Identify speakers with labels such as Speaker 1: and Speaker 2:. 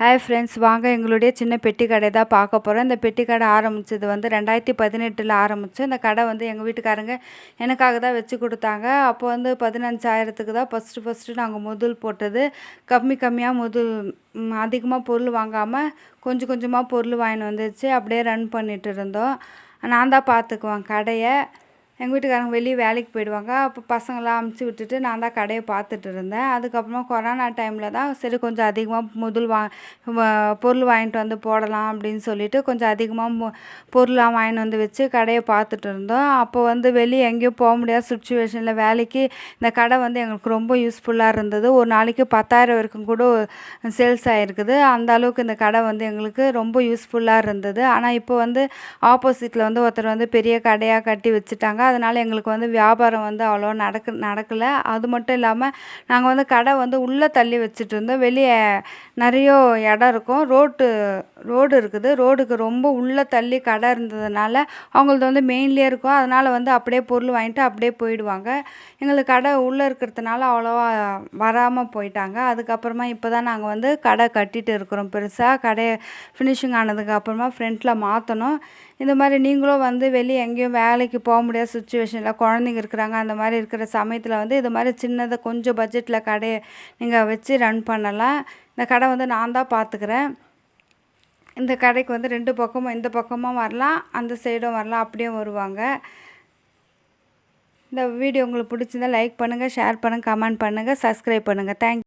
Speaker 1: Hi friends வாங்க. எங்களுடைய சின்ன பெட்டி கடை தான் பார்க்க போகிறோம் இந்த பெட்டி கடை ஆரம்பித்தது வந்து ரெண்டாயிரத்தி பதினெட்டில் ஆரம்பித்தோம் இந்த கடை வந்து எங்கள் வீட்டுக்காரங்க எனக்காக தான் வச்சு கொடுத்தாங்க. அப்போ வந்து பதினஞ்சாயிரத்துக்கு தான் ஃபஸ்ட்டு ஃபஸ்ட்டு நாங்கள் முதல் போட்டது. கம்மி கம்மியாக முதல் அதிகமாக பொருள் வாங்காமல் கொஞ்சம் கொஞ்சமாக பொருள் வாங்கின்னு வந்துச்சு. அப்படியே ரன் பண்ணிட்டு இருந்தோம். நான் தான் பார்த்துக்குவேன் கடையை. எங்கள் வீட்டுக்காரங்க வெளியே வேலைக்கு போயிடுவாங்க. அப்போ பசங்களாம் அமுச்சு விட்டுட்டு நான் தான் கடையை பார்த்துட்டு இருந்தேன். அதுக்கப்புறமா கொரோனா டைமில் தான் சரி கொஞ்சம் அதிகமாக முதல் வா பொருள் வாங்கிட்டு வந்து போடலாம் அப்படின்னு சொல்லிட்டு கொஞ்சம் அதிகமாக பொருளாக வாங்கிட்டு வந்து வச்சு கடையை பார்த்துட்டு இருந்தோம். அப்போ வந்து வெளியே எங்கேயும் போக முடியாத சுச்சுவேஷனில் வேலைக்கு இந்த கடை வந்து எங்களுக்கு ரொம்ப யூஸ்ஃபுல்லாக இருந்தது. ஒரு நாளைக்கு பத்தாயிரம் வரைக்கும் கூட சேல்ஸ் ஆகிருக்குது அந்த அளவுக்கு இந்த கடை வந்து எங்களுக்கு ரொம்ப யூஸ்ஃபுல்லாக இருந்தது. ஆனால் இப்போ வந்து ஆப்போசிட்டில் வந்து ஒருத்தர் வந்து பெரிய கடையாக கட்டி வச்சுட்டாங்க. அதனால் எங்களுக்கு வந்து வியாபாரம் வந்து அவ்வளோ நடக்க நடக்கலை. அது மட்டும் இல்லாமல் நாங்கள் வந்து கடை வந்து உள்ளே தள்ளி வச்சுட்டு இருந்தோம். வெளியே நிறைய இடம் இருக்கும். ரோட்டு ரோடு இருக்குது. ரோடுக்கு ரொம்ப உள்ளே தள்ளி கடை இருந்ததுனால அவங்களது வந்து மெயின்லேயே இருக்கும். அதனால் வந்து அப்படியே பொருள் வாங்கிட்டு அப்படியே போயிடுவாங்க. எங்களுக்கு கடை உள்ளே இருக்கிறதுனால அவ்வளோவா வராமல் போயிட்டாங்க. அதுக்கப்புறமா இப்போ தான் நாங்கள் வந்து கடை கட்டிட்டு இருக்கிறோம் பெருசாக கடையை ஃபினிஷிங் ஆனதுக்கு அப்புறமா ஃப்ரண்ட்டில் மாற்றணும் இந்த மாதிரி நீங்களும் வந்து வெளியே எங்கேயும் வேலைக்கு போக முடியாத. சுச்சுவேஷனில் குழந்தைங்க இருக்கிறாங்க அந்த மாதிரி இருக்கிற சமயத்தில் வந்து இது மாதிரி சின்னதாக கொஞ்சம் பட்ஜெட்டில் கடையை நீங்கள் வச்சு ரன் பண்ணலாம். இந்த கடை வந்து நான் தான் பார்த்துக்கிறேன் இந்த கடைக்கு வந்து ரெண்டு பக்கமும் இந்த பக்கமும் வரலாம் அந்த சைடும் வரலாம் அப்படியே வருவாங்க. இந்த வீடியோ உங்களுக்கு பிடிச்சிருந்தா லைக் பண்ணுங்கள் ஷேர் பண்ணுங்கள் கமெண்ட் பண்ணுங்கள் சப்ஸ்கிரைப் பண்ணுங்கள் தேங்க்